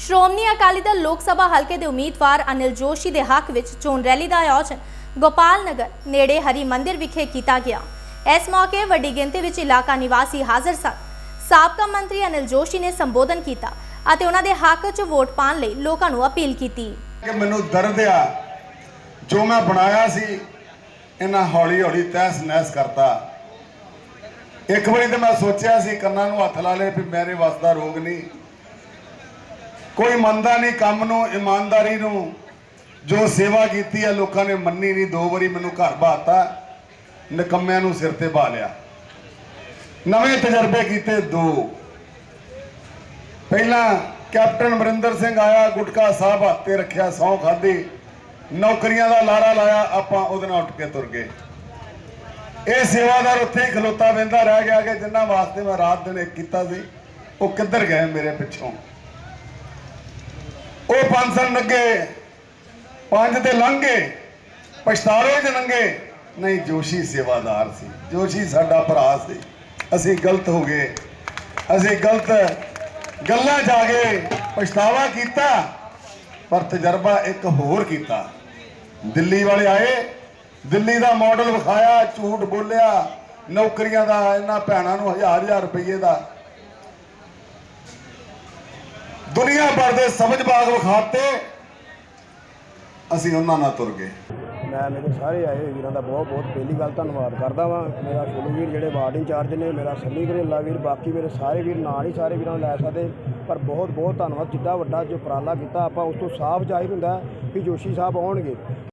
ਸ਼੍ਰੋਮਣੀ ਅਕਾਲੀ ਦਲ ਲੋਕ ਸਭਾ ਹਲਕੇ ਦੇ ਉਮੀਦਵਾਰ ਅਨਿਲ ਜੋਸ਼ੀ ਦੇ ਹੱਕ ਵਿੱਚ ਚੋਣ ਰੈਲੀ ਦਾ ਆਯੋਜਨ ਗੋਪਾਲ ਨਗਰ ਨੇੜੇ ਹਰੀ ਮੰਦਿਰ ਵਿਖੇ ਕੀਤਾ ਗਿਆ। ਇਸ ਮੌਕੇ ਵੱਡੀ ਗਿਣਤੀ ਵਿੱਚ ਇਲਾਕਾ ਨਿਵਾਸੀ ਹਾਜ਼ਰ ਸਨ। ਸਾਬਕਾ ਮੰਤਰੀ ਅਨਿਲ ਜੋਸ਼ੀ ਨੇ ਸੰਬੋਧਨ ਕੀਤਾ ਅਤੇ ਉਹਨਾਂ ਦੇ ਹੱਕ 'ਚ ਵੋਟ ਪਾਉਣ ਲਈ ਲੋਕਾਂ ਨੂੰ ਅਪੀਲ ਕੀਤੀ। ਕਿ ਮੈਨੂੰ ਦਰਦ ਆ, ਜੋ ਮੈਂ ਬਣਾਇਆ ਸੀ, ਇਹਨਾਂ ਹੌਲੀ ਹੌਲੀ ਤਹਿਸ ਨਹਿਸ ਕਰਤਾ। ਇੱਕ ਵਾਰੀ ਤਾਂ ਮੈਂ ਸੋਚਿਆ ਸੀ ਕੰਨਾਂ ਨੂੰ ਹੱਥ ਲਾ ਲਏ ਵੀ ਮੇਰੇ ਵੱਸ ਦਾ ਰੋਗ ਨਹੀਂ। ਕੋਈ ਮੰਨਦਾ ਨਹੀਂ ਕੰਮ ਨੂੰ, ਇਮਾਨਦਾਰੀ ਨੂੰ। ਜੋ ਸੇਵਾ ਕੀਤੀ ਹੈ, ਲੋਕਾਂ ਨੇ ਮੰਨੀ ਨਹੀਂ। ਦੋ ਵਾਰੀ ਮੈਨੂੰ ਘਰ ਬਾਤਾ ਨਿਕੰਮਿਆਂ ਨੂੰ ਸਿਰ ਤੇ ਬਾ ਲਿਆ। ਨਵੇਂ ਤਜਰਬੇ ਕੀਤੇ ਦੋ। ਪਹਿਲਾਂ ਕੈਪਟਨ ਅਮਰਿੰਦਰ ਸਿੰਘ ਆਇਆ, ਗੁਟਕਾ ਸਾਹਿਬ ਹੱਥ ਤੇ ਰੱਖਿਆ ਸਹੁੰ ਖਾਧੀ। ਨੌਕਰੀਆਂ ਦਾ ਲਾਰਾ ਲਾਇਆ, ਆਪਾਂ ਉਹਦੇ ਨਾਲ ਉੱਠ ਕੇ ਤੁਰ ਗਏ। ਇਹ ਸੇਵਾਦਾਰ ਉੱਥੇ ਹੀ ਖਲੋਤਾ ਵੰਦਾ ਰਹਿ ਗਿਆ ਕਿ ਜਿੰਨਾ ਵਾਸਤੇ ਮੈਂ ਰਾਤ ਦਿਨ ਇੱਕ ਕੀਤਾ ਸੀ, ਉਹ ਕਿੱਧਰ ਗਏ ਮੇਰੇ ਪਿੱਛੋਂ? ਉਹ ਪੰਜ ਸਨ ਲੱਗੇ ਪੰਜ ਤੇ ਲੰਘ ਗਏ ਪਛਤਾਵੇ ਚ ਲੰਘੇ ਨਹੀਂ, ਜੋਸ਼ੀ ਸੇਵਾਦਾਰ ਸੀ। ਜੋਸ਼ੀ ਸਾਡਾ ਭਰਾ ਸੀ। ਅਸੀਂ ਗਲਤ ਹੋ ਗਏ। ਅਸੀਂ ਗਲਤ ਗੱਲਾਂ ਜਾ ਗਏ। ਪਛਤਾਵਾ ਕੀਤਾ, ਪਰ ਤਜਰਬਾ ਇੱਕ ਹੋਰ ਕੀਤਾ। ਦਿੱਲੀ ਵਾਲੇ ਆਏ। ਦਿੱਲੀ ਦਾ ਮਾਡਲ ਵਿਖਾਇਆ, ਝੂਠ ਬੋਲਿਆ। ਨੌਕਰੀਆਂ ਦਾ, ਇਹਨਾਂ ਭੈਣਾਂ ਨੂੰ ਹਜ਼ਾਰ ਹਜ਼ਾਰ ਰੁਪਏ ਦਾ ਦੁਨੀਆ ਭਰ ਦੇ ਸਮਝ ਬਾਗ ਵਿਖਾਤੇ। ਅਸੀਂ ਉਹਨਾਂ ਨਾਲ ਤੁਰ ਗਏ। ਮੈਂ ਮੇਰੇ ਸਾਰੇ ਆਏ ਹੋਏ ਵੀਰਾਂ ਦਾ ਬਹੁਤ ਬਹੁਤ ਪਹਿਲੀ ਗੱਲ ਧੰਨਵਾਦ ਕਰਦਾ ਵਾਂ। ਮੇਰਾ ਫੁੱਲੂ ਵੀਰ ਜਿਹੜੇ ਵਾਰਡ ਇੰਚਾਰਜ ਨੇ, ਮੇਰਾ ਸੰਨੀ ਘਰੇਲਾ ਵੀਰ, ਬਾਕੀ ਮੇਰੇ ਸਾਰੇ ਵੀਰ ਨਾਲ ਹੀ ਸਾਰੇ ਵੀਰਾਂ ਨੂੰ ਲੈ ਸਕਦੇ। ਪਰ ਬਹੁਤ ਬਹੁਤ ਧੰਨਵਾਦ। ਜਿੱਦਾਂ ਵੱਡਾ ਜੋ ਉਪਰਾਲਾ ਕੀਤਾ, ਆਪਾਂ ਉਸ ਤੋਂ ਸਾਫ਼ ਜ਼ਾਹਿਰ ਹੁੰਦਾ ਕਿ ਜੋਸ਼ੀ ਸਾਹਿਬ ਆਉਣਗੇ।